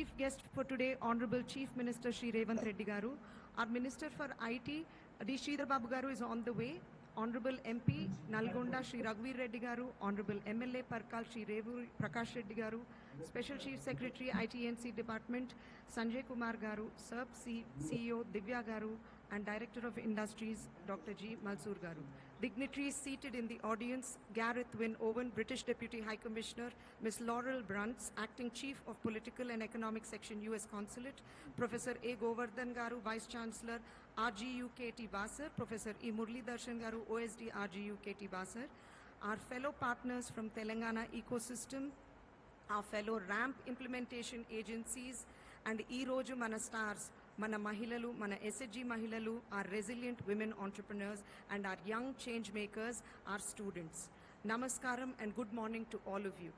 chief guest for today, Honorable Chief Minister Shri Revant Reddy Garu. Our Minister for IT, D. Sridhar Babu Garu is on the way. Honorable MP Nalgonda sri Raghuveer Reddy Garu, Honorable MLA Parkal Shri Revu Prakash Reddy Garu, Special Chief Secretary ITNC Department Sanjay Kumar Garu, SERP C- CEO Divya Garu, and Director of Industries Dr. G. Malsoor Garu. Dignitaries seated in the audience, Gareth Wynne Owen, British Deputy High Commissioner, Ms. Laurel Brunts, Acting Chief of Political and Economic Section, U.S. Consulate, Professor A. Govardhan Garu, Vice Chancellor, RGU KT Basar, Professor E. Murli Darshan Garu, OSD RGU KT Basar, our fellow partners from Telangana ecosystem, our fellow RAMP implementation agencies, and Eroju Manastars మన stars మన మహిళలు మన SHG మహిళలు are resilient women entrepreneurs and are young change makers are students నమస్కారం and good morning to all of you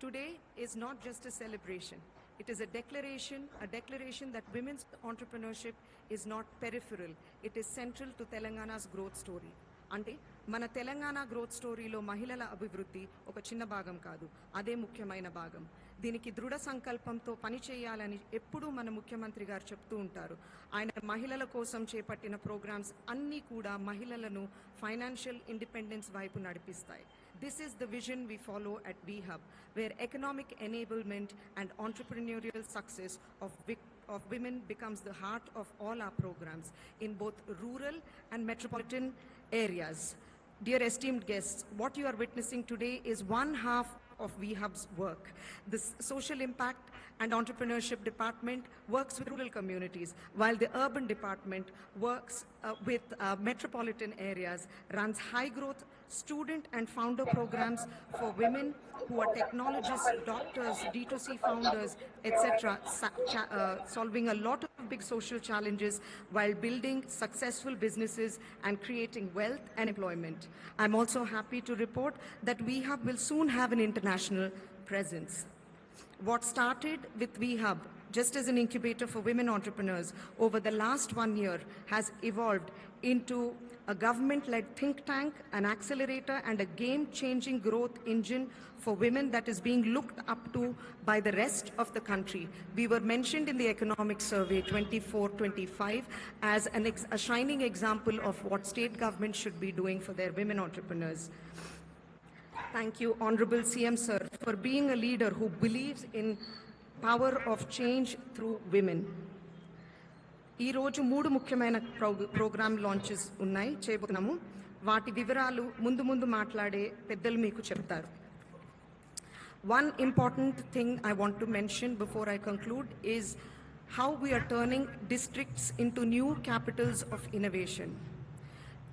Today is not just a celebration. It is a declaration, a declaration that women's entrepreneurship is not peripheral. It is central to Telangana's growth story. అంటే మన Telangana growth స్టోరీలో మహిళల అభివృద్ధి ఒక చిన్న భాగం కాదు అదే ముఖ్యమైన భాగం దీనికి దృఢ సంకల్పంతో పనిచేయాలని ఎప్పుడూ మన ముఖ్యమంత్రి గారు చెప్తూ ఉంటారు ఆయన మహిళల కోసం చేపట్టిన ప్రోగ్రామ్స్ అన్నీ కూడా మహిళలను ఫైనాన్షియల్ ఇండిపెండెన్స్ వైపు నడిపిస్తాయి This is the vision we follow at VHub, where economic enablement and entrepreneurial success of, vic- of women becomes the heart of all our programs in both rural and metropolitan areas. Dear esteemed guests, what you are witnessing today is one half of VHub's work. The social impact and entrepreneurship department works with rural communities, while the urban department works uh, with uh, metropolitan areas, runs high growth student and founder programs for women who are technologists, doctors, D2C founders, etc., uh, solving a lot of big social challenges while building successful businesses and creating wealth and employment. I'm also happy to report that VHub will soon have an international presence. What started with WeHub just as an incubator for women entrepreneurs over the last one year has evolved into a government led think tank, an accelerator, and a game changing growth engine for women that is being looked up to by the rest of the country. We were mentioned in the Economic Survey 24 25 as a shining example of what state government should be doing for their women entrepreneurs Thank you, Honorable CM Sir, for being a leader who believes in power of change through women. ఈ రోజు మూడు ముఖ్యమైన pro- programme launches ఉన్నాయి చేయబోతున్నాము వాటి వివరాలు ముందు ముందు మాట్లాడే పెద్దలు మీకు చెప్తారు One important thing I want to mention before I conclude is how we are turning districts into new capitals of innovation.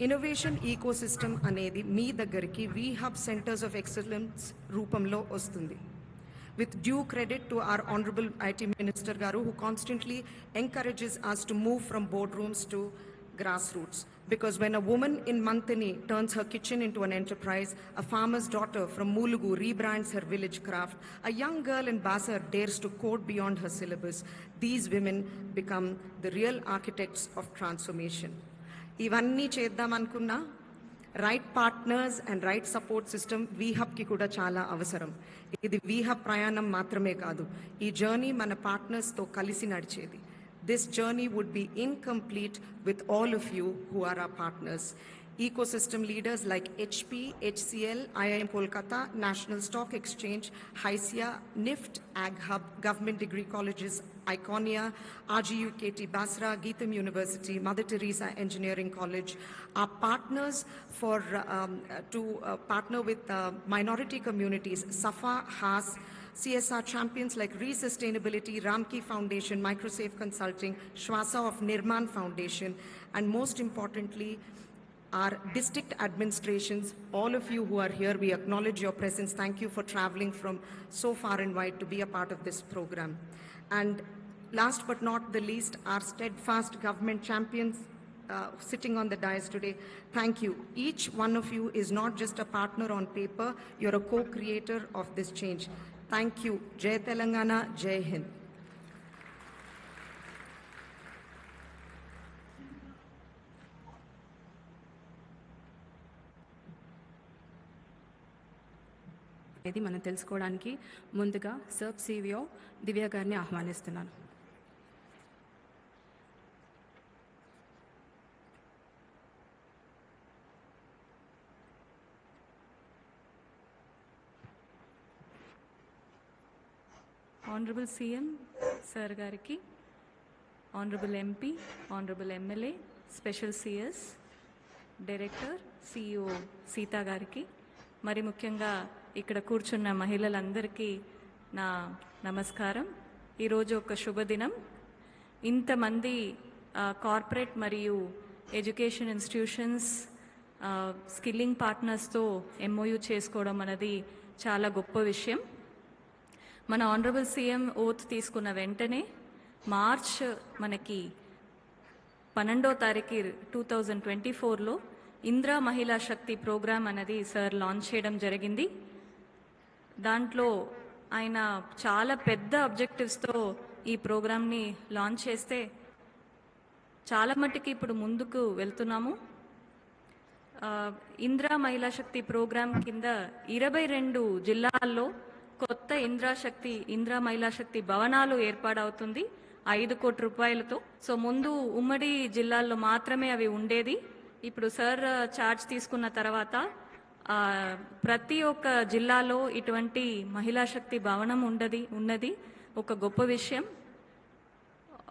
Innovation ecosystem అనేది మీ దగ్గరికి we hub centres of excellence రూపంలో వస్తుంది with due credit to our honourable IT minister గారు who constantly encourages us to move from board rooms to grassroots. Because when a woman in Mantini turns her kitchen into an enterprise, a farmer's daughter from Mulugu rebrands her village craft, a young girl in Basar dares to code beyond her syllabus, these women become the real architects of transformation. ఇవన్నీ చేద్దాం అనుకున్నా right partners and right support system వీహబ్కి కూడా చాలా అవసరం. ఇది వీహబ్ ప్రయాణం మాత్రమే కాదు ఈ జర్నీ మన పార్ట్నర్స్తో కలిసి నడిచేది. This journey would be incomplete with all of you who are are partners ecosystem leaders like HP, HCL, IIM Kolkata, National Stock Exchange, HYSIA, NIFT, Ag Hub, Government Degree Colleges, Iconia, RGU KT Basra, Geetham University, Mother Teresa Engineering College are partners for um, to uh, partner with uh, minority communities, Safa, Haas, CSR champions like Resustainability, Ramki Foundation, Microsafe Consulting, Shwasa of Nirman Foundation, and most importantly, our district administrations, all of you who are here, we acknowledge your presence. Thank you for traveling from so far and wide to be a part of this program. And last but not the least, our steadfast government champions uh, sitting on the dais today, thank you. Each one of you is not just a partner on paper, you're a co-creator of this change. Thank you. Jai Telangana, Jai Hind. ఇది మనం తెలుసుకోవడానికి ముందుగా SERP CVO Divya గారిని ఆహ్వానిస్తున్నాను. Honourable CM sir గారికి honourable MP honourable MLA special CS director CEO Sita గారికి మరి ముఖ్యంగా ఇక్కడ కూర్చున్న మహిళలందరికీ నా నమస్కారం. ఈరోజు ఒక శుభదినం. ఇంతమంది కార్పొరేట్ మరియు ఎడ్యుకేషన్ ఇన్స్టిట్యూషన్స్ స్కిల్లింగ్ పార్ట్నర్స్తో ఎంఓయూ చేసుకోవడం అనేది చాలా గొప్ప విషయం. మన ఆనరబుల్ సీఎం ఓత్ తీసుకున్న వెంటనే మార్చ్ మనకి పన్నెండో తారీఖు టూ థౌజండ్ ట్వంటీ ఫోర్లో ఇంద్రా మహిళా శక్తి ప్రోగ్రామ్ అనేది సార్ లాంచ్ చేయడం జరిగింది. దాంట్లో ఆయన చాలా పెద్ద అబ్జెక్టివ్స్తో ఈ ప్రోగ్రామ్ని లాంచ్ చేస్తే చాలా మట్టుకి ఇప్పుడు ముందుకు వెళ్తున్నాము. ఆ, ఇందిరా మహిళా శక్తి ప్రోగ్రాం కింద ఇరవై రెండు జిల్లాల్లో కొత్త ఇందిరా శక్తి ఇందిరా మహిళా శక్తి భవనాలు ఏర్పాటవుతుంది ఐదు కోట్ల రూపాయలతో. సో ముందు ఉమ్మడి జిల్లాల్లో మాత్రమే అవి ఉండేది. ఇప్పుడు సార్ ఛార్జ్ తీసుకున్న తర్వాత ప్రతి ఒక్క జిల్లాలో ఇటువంటి మహిళా శక్తి భవనం ఉండది ఉన్నది. ఒక గొప్ప విషయం.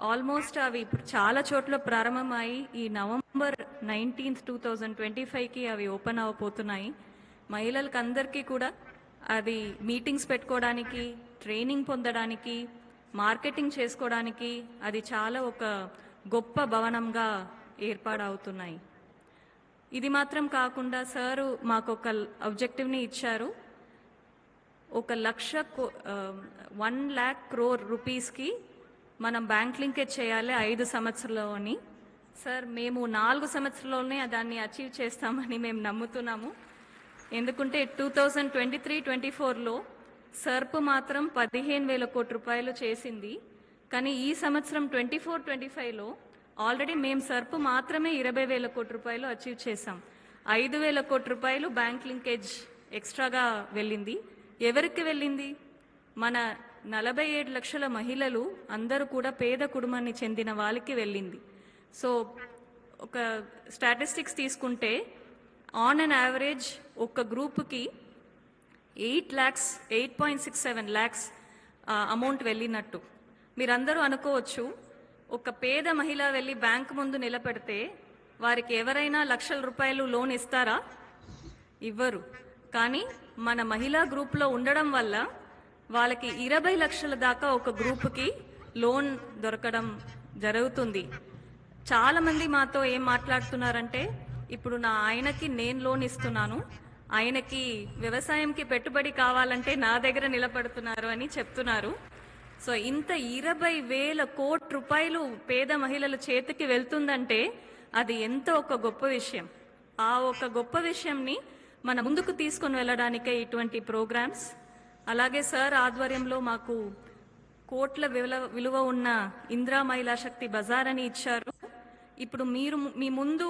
ఆల్మోస్ట్ అవి ఇప్పుడు చాలా చోట్ల ప్రారంభమై ఈ November nineteenth two thousand twenty ఫైవ్కి అవి ఓపెన్ అవ్వబోతున్నాయి మహిళలకు అందరికీ కూడా అది మీటింగ్స్ పెట్టుకోవడానికి ట్రైనింగ్ పొందడానికి మార్కెటింగ్ చేసుకోవడానికి అది చాలా ఒక గొప్ప భవనంగా ఏర్పాడవుతున్నాయి. ఇది మాత్రం కాకుండా సారు మాకు ఒక అబ్జెక్టివ్ని ఇచ్చారు. ఒక లక్ష వన్ ల్యాక్ క్రోర్ రూపీస్కి మనం బ్యాంక్ లింకేజ్ చేయాలి ఐదు సంవత్సరాలని సార్ మేము నాలుగు సంవత్సరాల్లోనే దాన్ని అచీవ్ చేస్తామని మేము నమ్ముతున్నాము. ఎందుకంటే two thousand twenty three twenty ఫోర్లో సర్ప్ మాత్రం పదిహేను వేల కోట్ల రూపాయలు చేసింది. కానీ ఈ సంవత్సరం ట్వంటీ ఫోర్ ట్వంటీ ఫైవ్లో ఆల్రెడీ మేము సర్పు మాత్రమే ఇరవై వేల కోటి రూపాయలు అచీవ్ చేశాం. ఐదు వేల కోటి రూపాయలు బ్యాంక్ లింకేజ్ ఎక్స్ట్రాగా వెళ్ళింది. ఎవరికి వెళ్ళింది? మన నలభై ఏడు లక్షల మహిళలు అందరూ కూడా పేద కుటుంబాన్ని చెందిన వాళ్ళకి వెళ్ళింది. సో ఒక స్టాటిస్టిక్స్ తీసుకుంటే ఆన్ అన్ యావరేజ్ ఒక గ్రూప్కి eight lakhs eight point six seven lakhs amount వెళ్ళినట్టు. మీరందరూ అనుకోవచ్చు ఒక పేద మహిళ వెళ్ళి బ్యాంక్ ముందు నిలబెడితే వారికి ఎవరైనా లక్షల రూపాయలు లోన్ ఇస్తారా? ఇవ్వరు. కానీ మన మహిళా గ్రూప్లో ఉండడం వల్ల వాళ్ళకి ఇరవై లక్షల దాకా ఒక గ్రూప్కి లోన్ దొరకడం జరుగుతుంది. చాలామంది మాతో ఏం మాట్లాడుతున్నారంటే ఇప్పుడు నా ఆయనకి నేను లోన్ ఇస్తున్నాను ఆయనకి వ్యవసాయంకి పెట్టుబడి కావాలంటే నా దగ్గర నిలబడుతున్నారు అని చెప్తున్నారు. సో ఇంత ఇరవై వేల కోట్ల రూపాయలు పేద మహిళల చేతికి వెళ్తుందంటే అది ఎంతో ఒక గొప్ప విషయం. ఆ ఒక గొప్ప విషయంని మన ముందుకు తీసుకొని వెళ్ళడానికే ఇటువంటి ప్రోగ్రామ్స్. అలాగే సార్ ఆధ్వర్యంలో మాకు కోట్ల విలువ విలువ ఉన్న ఇందిరా మహిళా శక్తి బజార్ అని ఇచ్చారు. ఇప్పుడు మీరు మీ ముందు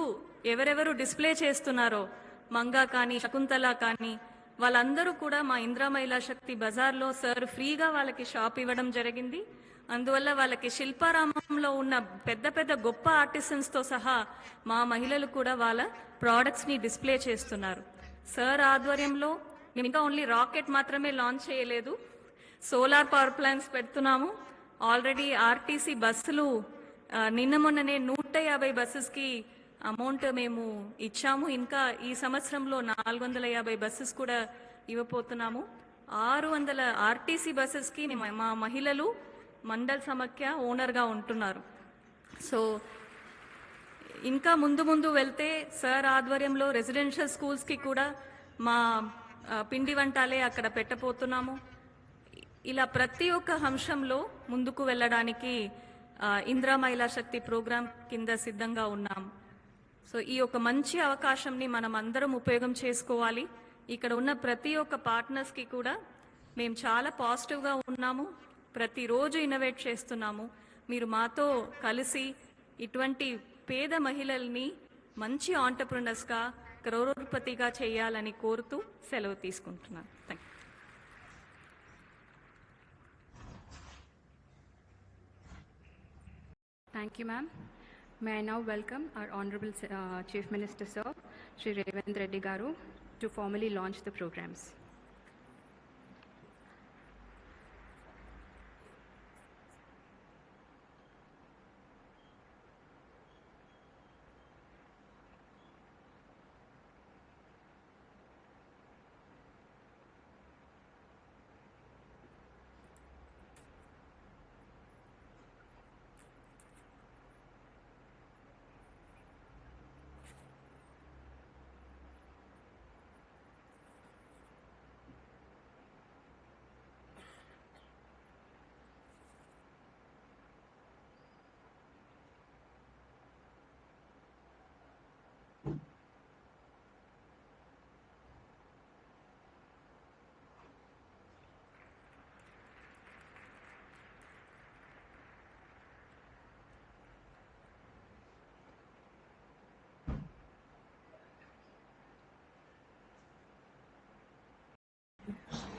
ఎవరెవరు డిస్ప్లే చేస్తున్నారో మంగా కానీ శకుంతల కానీ వాళ్ళందరూ కూడా మా ఇందిరా మహిళా శక్తి బజార్లో సార్ ఫ్రీగా వాళ్ళకి షాప్ ఇవ్వడం జరిగింది. అందువల్ల వాళ్ళకి శిల్పారామంలో ఉన్న పెద్ద పెద్ద గొప్ప ఆర్టిసన్స్తో సహా మా మహిళలు కూడా వాళ్ళ ప్రోడక్ట్స్ని డిస్ప్లే చేస్తున్నారు. సార్ ఆధ్వర్యంలో మేము ఇంకా ఓన్లీ రాకెట్ మాత్రమే లాంచ్ చేయలేదు. సోలార్ పవర్ ప్లాంట్స్ పెడుతున్నాము. ఆల్రెడీ ఆర్టీసీ బస్సులు నిన్న మొన్ననే నూట యాభై బస్సెస్కి అమౌంట్ మేము ఇచ్చాము. ఇంకా ఈ సంవత్సరంలో నాలుగు వందల యాభై బస్సెస్ కూడా ఇవ్వబోతున్నాము. ఆరు వందల ఆర్టీసీ బస్సెస్కి మా- మహిళలు మండల్ సమాఖ్య ఓనర్గా ఉంటున్నారు. సో ఇంకా ముందు ముందు వెళ్తే సార్ ఆధ్వర్యంలో రెసిడెన్షియల్ స్కూల్స్కి కూడా మా పిండి వంటాలే అక్కడ పెట్టబోతున్నాము. ఇలా ప్రతి ఒక్క అంశంలో ముందుకు వెళ్ళడానికి ఇంద్రా మహిళా శక్తి ప్రోగ్రాం కింద సిద్ధంగా ఉన్నాం. సో ఈ ఒక మంచి అవకాశంని మనం అందరం ఉపయోగం చేసుకోవాలి. ఇక్కడ ఉన్న ప్రతి ఒక్క పార్ట్నర్స్కి కూడా మేము చాలా పాజిటివ్గా ఉన్నాము. ప్రతిరోజు ఇన్నోవేట్ చేస్తున్నాము. మీరు మాతో కలిసి ఇటువంటి పేద మహిళల్ని మంచి ఆంటర్ప్రినర్స్గా క్రౌరపతిగా చేయాలని కోరుతూ సెలవు తీసుకుంటున్నాను. Thank thank you ma'am May I now welcome our Honorable uh, Chief Minister, Sir, Shri Revant Reddy Garu, to formally launch the programs.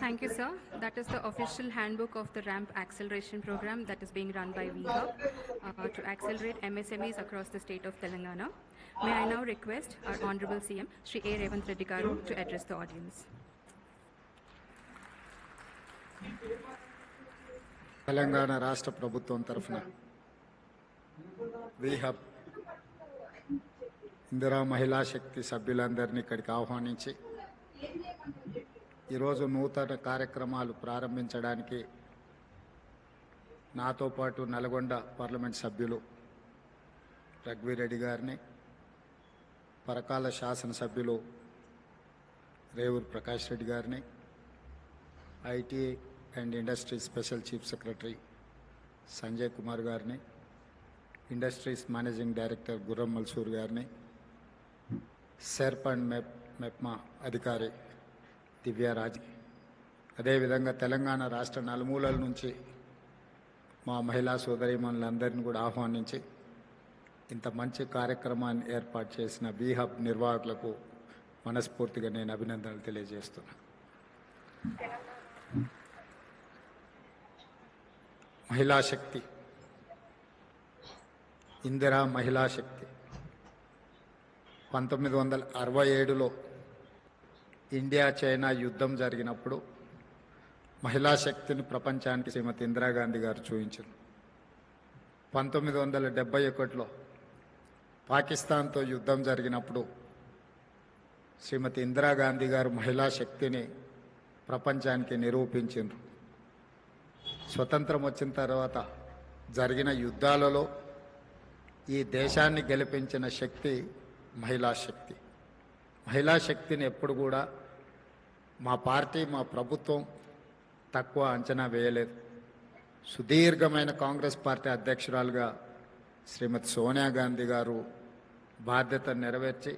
Thank you, sir. That is the official handbook of the RAMP acceleration program that is being run by VHub uh, to accelerate MSMEs across the state of Telangana. May I now request our Honorable CM, Shri A. Revant Reddy Garu, to address the audience. Telangana రాష్ట్ర ప్రభుత్వం తరఫున వీహబ్ ఇందిరా మహిళా శక్తి సభ్యులందరినీ ఇక్కడికి ఆహ్వానించి ఈరోజు నూతన కార్యక్రమాలు ప్రారంభించడానికి నాతో పాటు నల్గొండ పార్లమెంట్ సభ్యులు రఘువీరెడ్డి గారిని పరకాల శాసనసభ్యులు రేవూరు ప్రకాష్ రెడ్డి గారిని IT and industry special chief secretary Sanjay Kumar గారిని ఇండస్ట్రీస్ మేనేజింగ్ డైరెక్టర్ గుర్రం మల్సూర్ గారిని సెర్ప్ అండ్ మెప్ మెప్మా అధికారి దివ్యారాజ్. అదేవిధంగా తెలంగాణ రాష్ట్ర నలుమూలల నుంచి మా మహిళా సోదరిమణులందరినీ కూడా ఆహ్వానించి ఇంత మంచి కార్యక్రమాన్ని ఏర్పాటు చేసిన బీహబ్ నిర్వాహకులకు మనస్ఫూర్తిగా నేను అభినందనలు తెలియజేస్తున్నాను మహిళా శక్తి. ఇందిరా మహిళా శక్తి. పంతొమ్మిది వందల అరవై ఏడులో ఇండియా చైనా యుద్ధం జరిగినప్పుడు మహిళా శక్తిని ప్రపంచానికి శ్రీమతి ఇందిరాగాంధీ గారు చూపించారు. పంతొమ్మిది వందల డెబ్బై ఒకటిలో పాకిస్తాన్తో యుద్ధం జరిగినప్పుడు శ్రీమతి ఇందిరాగాంధీ గారు మహిళా శక్తిని ప్రపంచానికి నిరూపించారు స్వతంత్రం వచ్చిన తర్వాత జరిగిన యుద్ధాలలో ఈ దేశాన్ని గెలిపించిన శక్తి మహిళా శక్తి. మహిళా శక్తిని ఎప్పుడు కూడా మా పార్టీ మా ప్రభుత్వం తక్కువ అంచనా వేయలేదు. సుదీర్ఘమైన కాంగ్రెస్ పార్టీ అధ్యక్షురాలుగా శ్రీమతి సోనియా గాంధీ గారు బాధ్యత నెరవేర్చి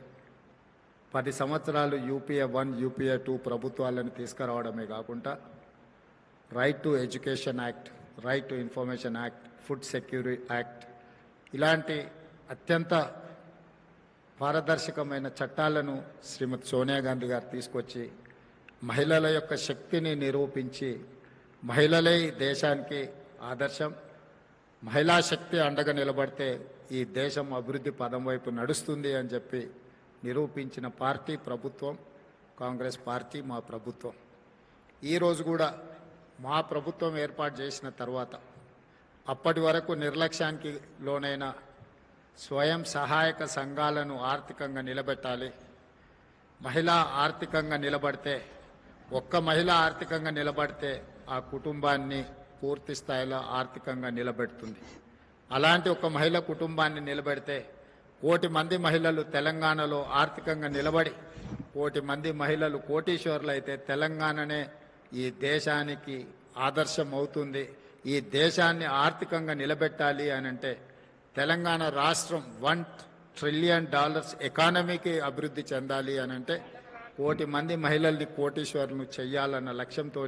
పది సంవత్సరాలు యూపీఏ వన్ యూపీఏ టూ ప్రభుత్వాలను తీసుకురావడమే కాకుండా right to education act right to information act food security act ఇలాంటి అత్యంత పారదర్శకమైన చట్టాలను శ్రీమతి సోనియా గాంధీ గారు తీసుకొచ్చి మహిళల యొక్క శక్తిని నిరూపించి మహిళలే దేశానికి ఆదర్శం. మహిళా శక్తి అండగా నిలబడితే ఈ దేశం అభివృద్ధి పదం వైపు నడుస్తుంది అని చెప్పి నిరూపించిన పార్టీ ప్రభుత్వం కాంగ్రెస్ పార్టీ మా ప్రభుత్వం. ఈరోజు కూడా మా ప్రభుత్వం ఏర్పాటు చేసిన తర్వాత అప్పటి వరకు నిర్లక్ష్యానికి లోనైన స్వయం సహాయక సంఘాలను ఆర్థికంగా నిలబెట్టాలి. మహిళ ఆర్థికంగా నిలబడితే ఒక్క మహిళ ఆర్థికంగా నిలబడితే ఆ కుటుంబాన్ని పూర్తి స్థాయిలో ఆర్థికంగా నిలబెడుతుంది. అలాంటి ఒక మహిళ కుటుంబాన్ని నిలబెడితే కోటి మంది మహిళలు తెలంగాణలో ఆర్థికంగా నిలబడి కోటి మంది మహిళలు కోటీశ్వర్లు అయితే తెలంగాణనే ఈ దేశానికి ఆదర్శం అవుతుంది ఈ దేశాన్ని ఆర్థికంగా నిలబెట్టాలి అని అంటే తెలంగాణ రాష్ట్రం వన్ ట్రిలియన్ డాలర్స్ ఎకానమీకి అభివృద్ధి చెందాలి అని అంటే కోటి మంది మహిళల్ని కోటీశ్వరులు చెయ్యాలన్న లక్ష్యంతో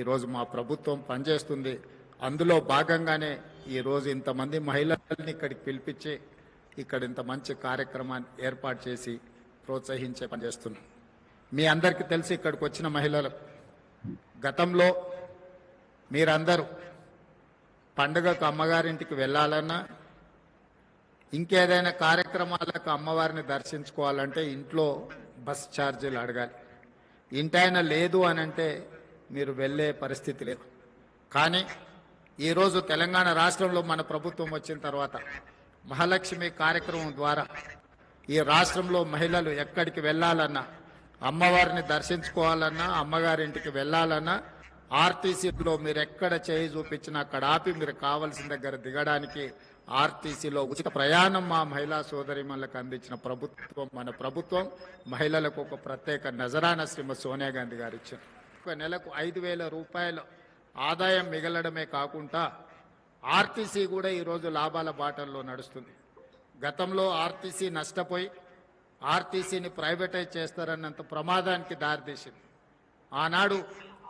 ఈరోజు మా ప్రభుత్వం పనిచేస్తుంది. అందులో భాగంగానే ఈరోజు ఇంతమంది మహిళల్ని ఇక్కడికి పిలిపించి ఇక్కడ ఇంత మంచి కార్యక్రమాన్ని ఏర్పాటు చేసి ప్రోత్సహించే పనిచేస్తున్నాం మీ అందరికీ తెలిసి ఇక్కడికి వచ్చిన మహిళలు గతంలో మీరందరూ పండుగకు అమ్మగారింటికి వెళ్ళాలన్నా ఇంకేదైనా కార్యక్రమాలకు అమ్మవారిని దర్శించుకోవాలంటే ఇంట్లో బస్ ఛార్జీలు అడగాలి. ఇంటైనా లేదు అని అంటే మీరు వెళ్ళే పరిస్థితి లేదు. కానీ ఈరోజు తెలంగాణ రాష్ట్రంలో మన ప్రభుత్వం వచ్చిన తర్వాత మహాలక్ష్మి కార్యక్రమం ద్వారా ఈ రాష్ట్రంలో మహిళలు ఎక్కడికి వెళ్ళాలన్నా అమ్మవారిని దర్శించుకోవాలన్నా అమ్మగారింటికి వెళ్ళాలన్నా ఆర్టీసీలో మీరు ఎక్కడ చేయి చూపించినా అక్కడ ఆపి మీరు కావలసిన దగ్గర దిగడానికి ఆర్టీసీలో ఉచిత ప్రయాణం మా మహిళా సోదరిమణులకు అందించిన ప్రభుత్వం మన ప్రభుత్వం మహిళలకు ఒక ప్రత్యేక నజరాన శ్రీమ సోనియా గాంధీ గారు ఇచ్చారు. ఒక నెలకు ఐదు వేల రూపాయలు ఆదాయం మిగలడమే కాకుండా ఆర్టీసీ కూడా ఈరోజు లాభాల బాటల్లో నడుస్తుంది. గతంలో ఆర్టీసీ నష్టపోయి ఆర్టీసీని ప్రైవేటైజ్ చేస్తారన్నంత ప్రమాదానికి దారితీసింది. ఆనాడు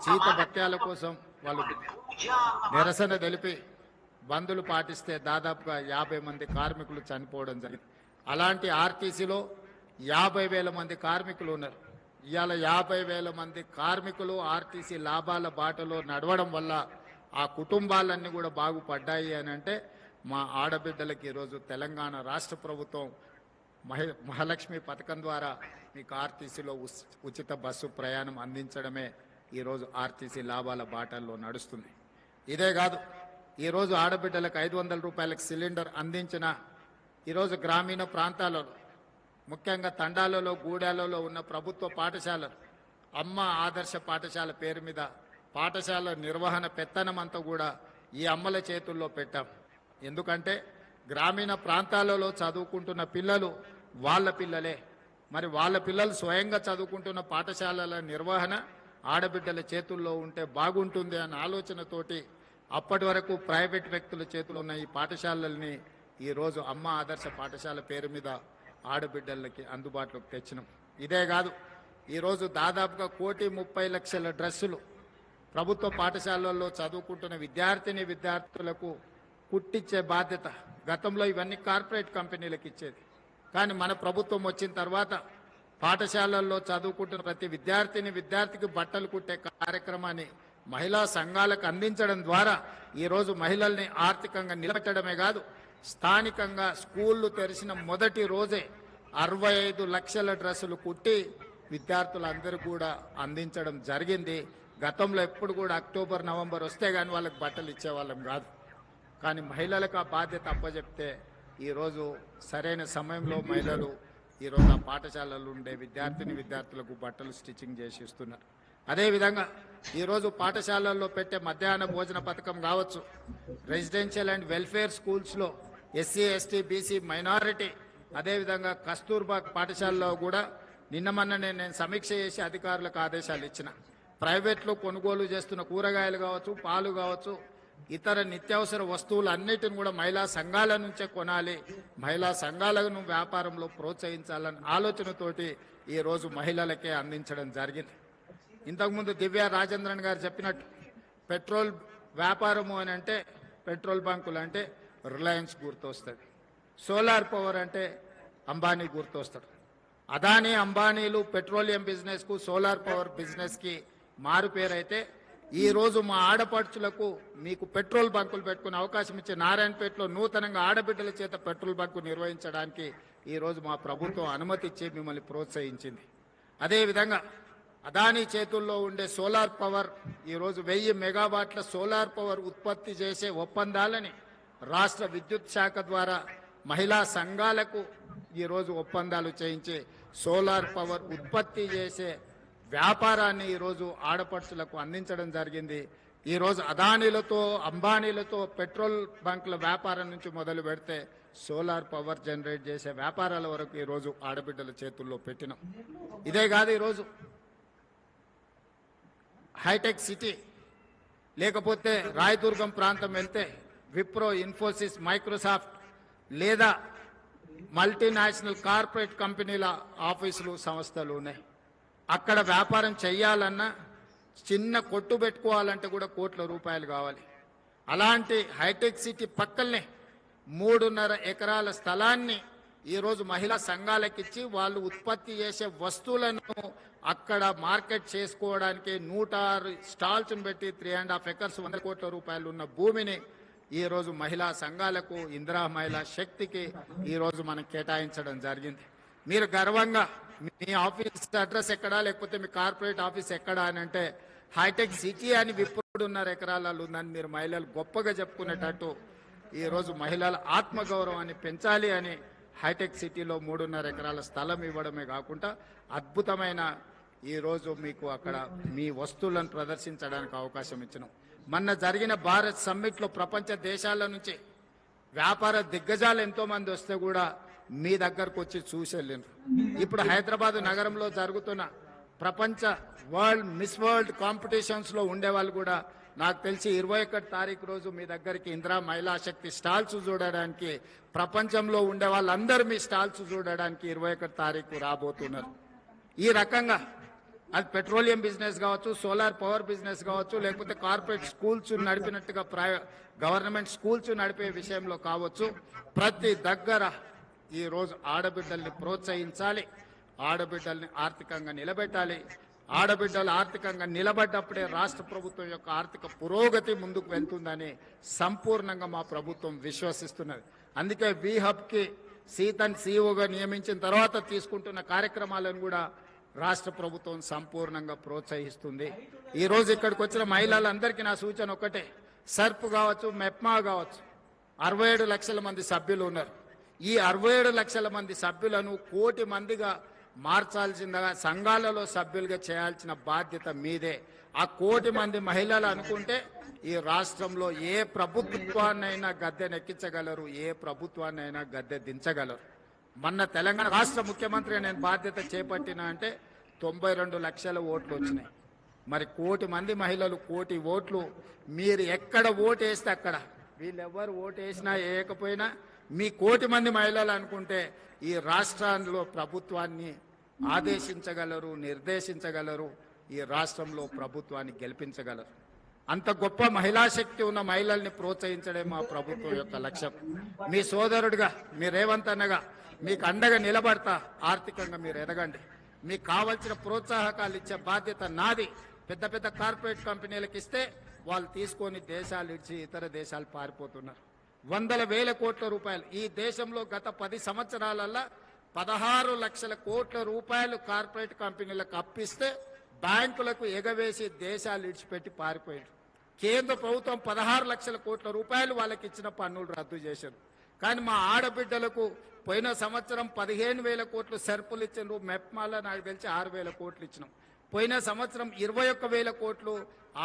చీత భత్యాల కోసం వాళ్ళు నిరసన తెలిపి బంధులు పాటిస్తే దాదాపుగా యాభై మంది కార్మికులు చనిపోవడం జరిగింది. అలాంటి ఆర్టీసీలో యాభై వేల మంది కార్మికులు ఉన్నారు. ఇవాళ యాభై వేల మంది కార్మికులు ఆర్టీసీ లాభాల బాటలో నడవడం వల్ల ఆ కుటుంబాలన్నీ కూడా బాగుపడ్డాయి అని అంటే మా ఆడబిడ్డలకి ఈరోజు తెలంగాణ రాష్ట్ర ప్రభుత్వం మహి మహాలక్ష్మి పథకం ద్వారా మీకు ఆర్టీసీలో ఉచిత బస్సు ప్రయాణం అందించడమే ఈరోజు ఆర్టీసీ లాభాల బాటల్లో నడుస్తుంది. ఇదే కాదు ఈరోజు ఆడబిడ్డలకు ఐదు వందల రూపాయలకు సిలిండర్ అందించిన ఈరోజు గ్రామీణ ప్రాంతాలలో ముఖ్యంగా తండాలలో గూడాలలో ఉన్న ప్రభుత్వ పాఠశాలలు అమ్మ ఆదర్శ పాఠశాల పేరు మీద పాఠశాల నిర్వహణ పెత్తనం అంతా కూడా ఈ అమ్మల చేతుల్లో పెట్టాం. ఎందుకంటే గ్రామీణ ప్రాంతాలలో చదువుకుంటున్న పిల్లలు వాళ్ళ పిల్లలే. మరి వాళ్ళ పిల్లలు స్వయంగా చదువుకుంటున్న పాఠశాలల నిర్వహణ ఆడబిడ్డల చేతుల్లో ఉంటే బాగుంటుంది అన్న ఆలోచనతోటి అప్పటి వరకు ప్రైవేట్ వ్యక్తుల చేతులు ఉన్న ఈ పాఠశాలల్ని ఈరోజు అమ్మ ఆదర్శ పాఠశాల పేరు మీద ఆడబిడ్డలకి అందుబాటులోకి తెచ్చినాం. ఇదే కాదు ఈరోజు దాదాపుగా కోటి ముప్పై లక్షల డ్రెస్సులు ప్రభుత్వ పాఠశాలల్లో చదువుకుంటున్న విద్యార్థిని విద్యార్థులకు కుట్టించే బాధ్యత గతంలో ఇవన్నీ కార్పొరేట్ కంపెనీలకు ఇచ్చేది. కానీ మన ప్రభుత్వం వచ్చిన తర్వాత పాఠశాలల్లో చదువుకుంటున్న ప్రతి విద్యార్థిని విద్యార్థికి బట్టలు కుట్టే కార్యక్రమాన్ని మహిళా సంఘాలకు అందించడం ద్వారా ఈరోజు మహిళల్ని ఆర్థికంగా నిలబెట్టడమే కాదు స్థానికంగా స్కూళ్ళు తెరిచిన మొదటి రోజే అరవై ఐదు లక్షల డ్రెస్సులు కుట్టి విద్యార్థులందరూ కూడా అందించడం జరిగింది. గతంలో ఎప్పుడు కూడా అక్టోబర్ నవంబర్ వస్తే కానీ వాళ్ళకి బట్టలు ఇచ్చేవాళ్ళం కాదు. కానీ మహిళలకు ఆ బాధ్యత అప్పచెప్తే ఈరోజు సరైన సమయంలో మహిళలు ఈరోజు ఆ పాఠశాలలు ఉండే విద్యార్థిని విద్యార్థులకు బట్టలు స్టిచ్చింగ్ చేసి ఇస్తున్నారు. అదేవిధంగా ఈరోజు పాఠశాలల్లో పెట్టే మధ్యాహ్న భోజన పథకం కావచ్చు. రెసిడెన్షియల్ అండ్ వెల్ఫేర్ స్కూల్స్లో ఎస్సీ ఎస్టీ బీసీ మైనారిటీ అదేవిధంగా కస్తూర్బా పాఠశాలలో కూడా నిన్న మొన్ననే నేను సమీక్ష చేసి అధికారులకు ఆదేశాలు ఇచ్చిన. ప్రైవేట్లో కొనుగోలు చేస్తున్న కూరగాయలు కావచ్చు పాలు కావచ్చు ఇతర నిత్యావసర వస్తువులు అన్నిటిని కూడా మహిళా సంఘాల నుంచే కొనాలి. మహిళా సంఘాలను వ్యాపారంలో ప్రోత్సహించాలని ఆలోచనతోటి ఈరోజు మహిళలకే అందించడం జరిగింది. ఇంతకుముందు దివ్య రాజేంద్రన్ గారు చెప్పినట్టు పెట్రోల్ వ్యాపారము అని అంటే పెట్రోల్ బంకులు అంటే రిలయన్స్ గుర్తొస్తుంది. సోలార్ పవర్ అంటే అంబానీ గుర్తొస్తాడు అదానీ అంబానీలు పెట్రోలియం బిజినెస్కు సోలార్ పవర్ బిజినెస్కి మారు పేరైతే మా ఆడపడుచులకు మీకు పెట్రోల్ బంకులు పెట్టుకునే అవకాశం ఇచ్చే నారాయణపేటలో నూతనంగా ఆడబిడ్డల చేత పెట్రోల్ బంకు నిర్వహించడానికి ఈరోజు మా ప్రభుత్వం అనుమతి ఇచ్చి మిమ్మల్ని ప్రోత్సహించింది. అదేవిధంగా అదానీ చేతుల్లో ఉండే సోలార్ పవర్ ఈరోజు వెయ్యి మెగావాట్ల సోలార్ పవర్ ఉత్పత్తి చేసే ఒప్పందాలని రాష్ట్ర విద్యుత్ శాఖ ద్వారా మహిళా సంఘాలకు ఈరోజు ఒప్పందాలు చేయించి సోలార్ పవర్ ఉత్పత్తి చేసే వ్యాపారాన్ని ఈరోజు ఆడపడుచులకు అందించడం జరిగింది. ఈరోజు అదానీలతో అంబానీలతో పెట్రోల్ బంక్ల వ్యాపారం నుంచి మొదలు పెడితే సోలార్ పవర్ జనరేట్ చేసే వ్యాపారాల వరకు ఈరోజు ఆడబిడ్డల చేతుల్లో పెట్టినాం. ఇదే కాదు ఈరోజు హైటెక్ సిటీ లేకపోతే రాయదుర్గం ప్రాంతం వెళ్తే విప్రో ఇన్ఫోసిస్ మైక్రోసాఫ్ట్ లేదా మల్టీనేషనల్ కార్పొరేట్ కంపెనీల ఆఫీసులు సంస్థలు ఉన్నాయి. అక్కడ వ్యాపారం చేయాలన్నా చిన్న కొట్టు పెట్టుకోవాలంటే కూడా కోట్ల రూపాయలు కావాలి. అలాంటి హైటెక్ సిటీ పక్కనే మూడున్నర ఎకరాల స్థలాన్ని ఈరోజు మహిళా సంఘాలకిచ్చి వాళ్ళు ఉత్పత్తి చేసే వస్తువులను అక్కడ మార్కెట్ చేసుకోవడానికి నూట ఆరు స్టాల్స్ని పెట్టి త్రీ అండ్ హాఫ్ ఎకర్స్ వంద కోట్ల రూపాయలు ఉన్న భూమిని ఈ రోజు మహిళా సంఘాలకు ఇందిరా మహిళా శక్తికి ఈరోజు మనం కేటాయించడం జరిగింది. మీరు గర్వంగా మీ ఆఫీస్ అడ్రస్ ఎక్కడా లేకపోతే మీ కార్పొరేట్ ఆఫీస్ ఎక్కడా అని అంటే హైటెక్ సిటీ అని విప్పుడున్నర ఎకరాలలో ఉందని మీరు మహిళలు గొప్పగా చెప్పుకునేటట్టు ఈ రోజు మహిళల ఆత్మగౌరవాన్ని పెంచాలి అని హైటెక్ సిటీలో మూడున్నర ఎకరాల స్థలం ఇవ్వడమే కాకుండా అద్భుతమైన ఈ రోజు మీకు అక్కడ మీ వస్తువులను ప్రదర్శించడానికి అవకాశం ఇచ్చినాం. మొన్న జరిగిన భారత్ సమ్మిట్లో ప్రపంచ దేశాల నుంచి వ్యాపార దిగ్గజాలు ఎంతో మంది వస్తే కూడా మీ దగ్గరకు వచ్చి చూసి ఇప్పుడు హైదరాబాద్ నగరంలో జరుగుతున్న ప్రపంచ వరల్డ్ మిస్ వరల్డ్ కాంపిటీషన్స్లో ఉండేవాళ్ళు కూడా నాకు తెలిసి ఇరవై ఒకటి తారీఖు రోజు మీ దగ్గరికి ఇందిరా మహిళా శక్తి స్టాల్స్ చూడడానికి ప్రపంచంలో ఉండే వాళ్ళందరూ మీ స్టాల్స్ చూడడానికి ఇరవై ఒకటి తారీఖు రాబోతున్నారు. ఈ రకంగా అది పెట్రోలియం బిజినెస్ కావచ్చు సోలార్ పవర్ బిజినెస్ కావచ్చు లేకపోతే కార్పొరేట్ స్కూల్స్ నడిపినట్టుగా ప్రై గవర్నమెంట్ స్కూల్స్ నడిపే విషయంలో కావచ్చు ప్రతి దగ్గర ఈ రోజు ఆడబిడ్డల్ని ప్రోత్సహించాలి ఆడబిడ్డల్ని ఆర్థికంగా నిలబెట్టాలి ఆడబిడ్డలు ఆర్థికంగా నిలబడ్డప్పుడే రాష్ట్ర ప్రభుత్వం యొక్క ఆర్థిక పురోగతి ముందుకు వెళ్తుందని సంపూర్ణంగా మా ప్రభుత్వం విశ్వసిస్తున్నది. అందుకే వి హబ్కి సీతన్ సీఓగా నియమించిన తర్వాత తీసుకుంటున్న కార్యక్రమాలను కూడా రాష్ట్ర ప్రభుత్వం సంపూర్ణంగా ప్రోత్సహిస్తుంది. ఈరోజు ఇక్కడికి వచ్చిన మహిళలందరికీ నా సూచన ఒకటే సర్ప్ కావచ్చు మెప్మా కావచ్చు. అరవై ఏడు లక్షల మంది సభ్యులు ఉన్నారు. ఈ అరవై ఏడు లక్షల మంది సభ్యులను కోటి మందిగా మార్చాల్సిందిగా సంఘాలలో సభ్యులుగా చేయాల్సిన బాధ్యత మీదే. ఆ కోటి మంది మహిళలు అనుకుంటే ఈ రాష్ట్రంలో ఏ ప్రభుత్వాన్నైనా గద్దెనెక్కించగలరు ఏ ప్రభుత్వాన్నైనా గద్దె దించగలరు. మొన్న తెలంగాణ రాష్ట్ర ముఖ్యమంత్రి నేను బాధ్యత చేపట్టిన అంటే తొంభై రెండు లక్షల ఓట్లు వచ్చినాయి. మరి కోటి మంది మహిళలు కోటి ఓట్లు మీరు ఎక్కడ ఓటు వేస్తే అక్కడ? వీళ్ళెవ్వరు ఓటు వేసినా వేయకపోయినా మీ కోటి మంది మహిళలు అనుకుంటే ఈ రాష్ట్రాల్లో ప్రభుత్వాన్ని ఆదేశించగలరు నిర్దేశించగలరు ఈ రాష్ట్రంలో ప్రభుత్వాన్ని గెలిపించగలరు. అంత గొప్ప మహిళా శక్తి ఉన్న మహిళల్ని ప్రోత్సహించడం మా ప్రభుత్వం యొక్క లక్ష్యం. మీ సోదరుడిగా మీ రేవంత్ అన్నగా మీకు అండగా నిలబడతా ఆర్థికంగా మీరు ఎదగండి. మీకు కావలసిన ప్రోత్సాహకాలు ఇచ్చే బాధ్యత నాది. పెద్ద పెద్ద కార్పొరేట్ కంపెనీలకు ఇస్తే వాళ్ళు తీసుకొని దేశాలు ఇచ్చి ఇతర దేశాలు పారిపోతున్నారు. వందల వేల కోట్ల రూపాయలు. ఈ దేశంలో గత పది సంవత్సరాలల్లో పదహారు లక్షల కోట్ల రూపాయలు కార్పొరేట్ కంపెనీలకు అప్పిస్తే బ్యాంకులకు ఎగవేసి దేశాలు ఇడిచిపెట్టి పారిపోయారు. కేంద్ర ప్రభుత్వం పదహారు లక్షల కోట్ల రూపాయలు వాళ్ళకి ఇచ్చిన పన్నులు రద్దు చేశారు. కానీ మా ఆడబిడ్డలకు పోయిన సంవత్సరం పదిహేను వేల కోట్లు సరుపులు ఇచ్చినారు మెప్మాల నాకు తెలిసి ఆరు వేల కోట్లు ఇచ్చినాం. పోయిన సంవత్సరం ఇరవై ఒక్క వేల కోట్లు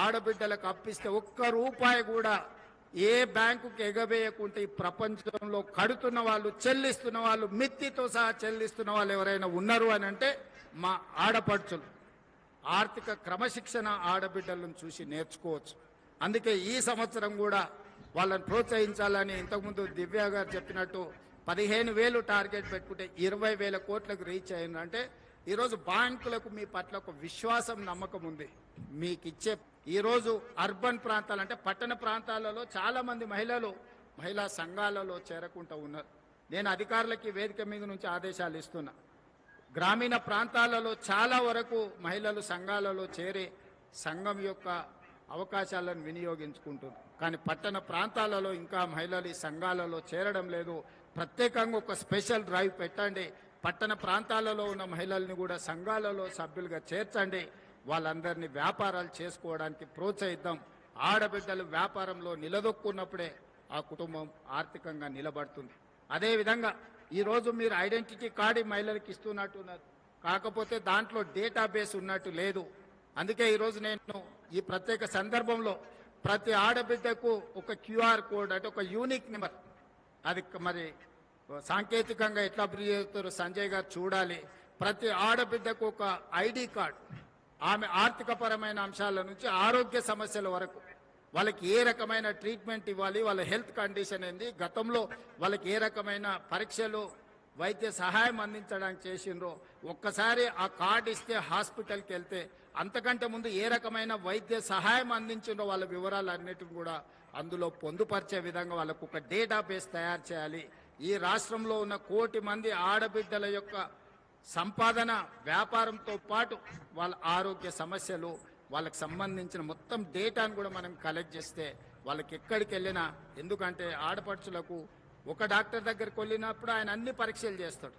ఆడబిడ్డలకు అప్పిస్తే ఒక్క రూపాయి కూడా ఏ బ్యాంకుకి ఎగవేయకుంటే ఈ ప్రపంచంలో కడుతున్న వాళ్ళు చెల్లిస్తున్న వాళ్ళు మిత్తితో సహా చెల్లిస్తున్న వాళ్ళు ఎవరైనా ఉన్నారు అని అంటే మా ఆడపడుచులు. ఆర్థిక క్రమశిక్షణ ఆడబిడ్డలను చూసి నేర్చుకోవచ్చు. అందుకే ఈ సంవత్సరం కూడా వాళ్ళని ప్రోత్సహించాలని ఇంతకుముందు దివ్య గారు చెప్పినట్టు పదిహేను వేలు టార్గెట్ పెట్టుకుంటే ఇరవై వేల కోట్లకు రీచ్ అయిందంటే ఈరోజు బ్యాంకులకు మీ పట్ల ఒక విశ్వాసం నమ్మకం ఉంది. మీకు ఇచ్చే ఈరోజు అర్బన్ ప్రాంతాలు అంటే పట్టణ ప్రాంతాలలో చాలా మంది మహిళలు మహిళా సంఘాలలో చేరకుండా ఉన్నారు. నేను అధికారులకి వేదిక మీద నుంచి ఆదేశాలు ఇస్తున్నా. గ్రామీణ ప్రాంతాలలో చాలా వరకు మహిళలు సంఘాలలో చేరి సంఘం యొక్క అవకాశాలను వినియోగించుకుంటున్నారు. కానీ పట్టణ ప్రాంతాలలో ఇంకా మహిళలు ఈ సంఘాలలో చేరడం లేదు. ప్రత్యేకంగా ఒక స్పెషల్ డ్రైవ్ పెట్టండి. పట్టణ ప్రాంతాలలో ఉన్న మహిళల్ని కూడా సంఘాలలో సభ్యులుగా చేర్చండి. వాళ్ళందరినీ వ్యాపారాలు చేసుకోవడానికి ప్రోత్సహిద్దాం. ఆడబిడ్డలు వ్యాపారంలో నిలదొక్కున్నప్పుడే ఆ కుటుంబం ఆర్థికంగా నిలబడుతుంది. అదేవిధంగా ఈరోజు మీరు ఐడెంటిటీ కార్డు మహిళలకు ఇస్తున్నట్టున్నారు. కాకపోతే దాంట్లో డేటాబేస్ ఉన్నట్టు లేదు. అందుకే ఈరోజు నేను ఈ ప్రత్యేక సందర్భంలో ప్రతి ఆడబిడ్డకు ఒక క్యూఆర్ కోడ్ అంటే ఒక యూనిక్ నెంబర్. అది మరి సాంకేతికంగా ఎట్లా అభివృద్ధి చేస్తారో సంజయ్ గారు చూడాలి. ప్రతి ఆడబిడ్డకు ఒక ఐడి కార్డ్. ఆమె ఆర్థికపరమైన అంశాల నుంచి ఆరోగ్య సమస్యల వరకు. వాళ్ళకి ఏ రకమైన ట్రీట్మెంట్ ఇవ్వాలి వాళ్ళ హెల్త్ కండిషన్ ఏంది గతంలో వాళ్ళకి ఏ రకమైన పరీక్షలు వైద్య సహాయం అందించడానికి చేసిండ్రో ఒక్కసారి ఆ కార్డు ఇస్తే హాస్పిటల్కి వెళ్తే అంతకంటే ముందు ఏ రకమైన వైద్య సహాయం అందించిండ్రో వాళ్ళ వివరాలు అన్నిటిని కూడా అందులో పొందుపరిచే విధంగా వాళ్ళకు ఒక డేటాబేస్ తయారు చేయాలి. ఈ రాష్ట్రంలో ఉన్న కోటి మంది ఆడబిడ్డల యొక్క సంపాదన వ్యాపారంతో పాటు వాళ్ళ ఆరోగ్య సమస్యలు వాళ్ళకి సంబంధించిన మొత్తం డేటాను కూడా మనం కలెక్ట్ చేస్తే వాళ్ళకి ఎక్కడికి వెళ్ళినా ఎందుకంటే ఆడపడుచులకు ఒక డాక్టర్ దగ్గరికి వెళ్ళినప్పుడు ఆయన అన్ని పరీక్షలు చేస్తాడు.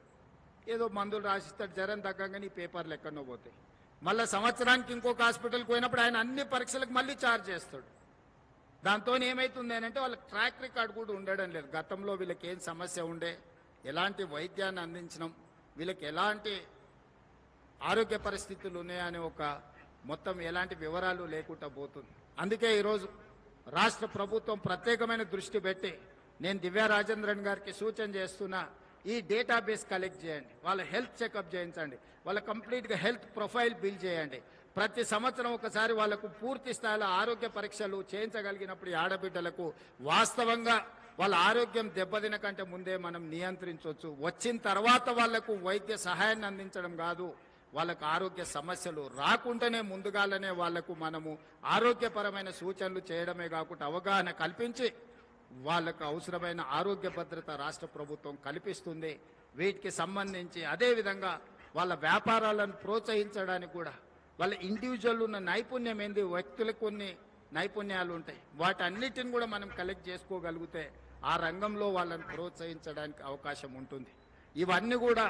ఏదో మందులు రాసిస్తాడు జ్వరం తగ్గంగానే ఈ పేపర్లు ఎక్కడో పోతాయి. మళ్ళీ సంవత్సరానికి ఇంకొక హాస్పిటల్కి పోయినప్పుడు ఆయన అన్ని పరీక్షలకు మళ్ళీ ఛార్జ్ చేస్తాడు. దాంతో ఏమవుతుంది అని అంటే వాళ్ళకి ట్రాక్ రికార్డ్ కూడా ఉండడం లేదు. గతంలో వీళ్ళకి ఏం సమస్య ఉండే ఎలాంటి వైద్యాన్ని అందించడం వీళ్ళకి ఎలాంటి ఆరోగ్య పరిస్థితులు ఉన్నాయని ఒక మొత్తం ఎలాంటి వివరాలు లేకుండా పోతుంది. అందుకే ఈరోజు రాష్ట్ర ప్రభుత్వం ప్రత్యేకమైన దృష్టి పెట్టి నేను దివ్యా రాజేంద్రన్ గారికి సూచన చేస్తున్నా ఈ డేటాబేస్ కలెక్ట్ చేయండి. వాళ్ళ హెల్త్ చెకప్ చేయించండి. వాళ్ళ కంప్లీట్గా హెల్త్ ప్రొఫైల్ బిల్డ్ చేయండి. ప్రతి సంవత్సరం ఒకసారి వాళ్ళకు పూర్తి స్థాయిలో ఆరోగ్య పరీక్షలు చేయించగలిగినప్పుడు ఆడబిడ్డలకు వాస్తవంగా వాళ్ళ ఆరోగ్యం దెబ్బతిన కంటే ముందే మనం నియంత్రించవచ్చు. వచ్చిన తర్వాత వాళ్ళకు వైద్య సహాయాన్ని అందించడం కాదు వాళ్ళకు ఆరోగ్య సమస్యలు రాకుండానే ముందుగాలనే వాళ్ళకు మనము ఆరోగ్యపరమైన సూచనలు చేయడమే కాకుండా అవగాహన కల్పించి వాళ్ళకు అవసరమైన ఆరోగ్య భద్రత రాష్ట్ర ప్రభుత్వం కల్పిస్తుంది. వీటికి సంబంధించి అదేవిధంగా వాళ్ళ వ్యాపారాలను ప్రోత్సహించడానికి కూడా వాళ్ళ ఇండివిజువల్ ఉన్న నైపుణ్యం ఏంది? వ్యక్తులకు కొన్ని నైపుణ్యాలు ఉంటాయి. వాటన్నిటిని కూడా మనం కలెక్ట్ చేసుకోగలిగితే ఆ రంగంలో వాళ్ళని ప్రోత్సహించడానికి అవకాశం ఉంటుంది. ఇవన్నీ కూడా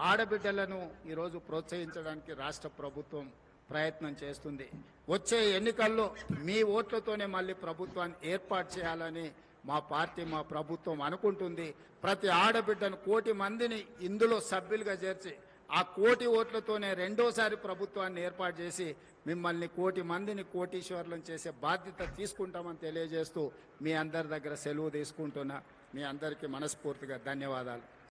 ఆడబిడ్డలను ఈరోజు ప్రోత్సహించడానికి రాష్ట్ర ప్రభుత్వం ప్రయత్నం చేస్తుంది. వచ్చే ఎన్నికల్లో మీ ఓట్లతోనే మళ్ళీ ప్రభుత్వాన్ని ఏర్పాటు చేయాలని మా పార్టీ మా ప్రభుత్వం అనుకుంటుంది. ప్రతి ఆడబిడ్డను కోటి మందిని ఇందులో సభ్యులుగా చేర్చి ఆ కోటి ఓట్లతోనే రెండోసారి ప్రభుత్వాన్ని ఏర్పాటు చేసి మిమ్మల్ని కోటి మందిని కోటీశ్వర్లను చేసే బాధ్యత తీసుకుంటామని తెలియజేస్తూ మీ అందరి దగ్గర సెలవు తీసుకుంటున్నా. మీ అందరికీ మనస్ఫూర్తిగా ధన్యవాదాలు.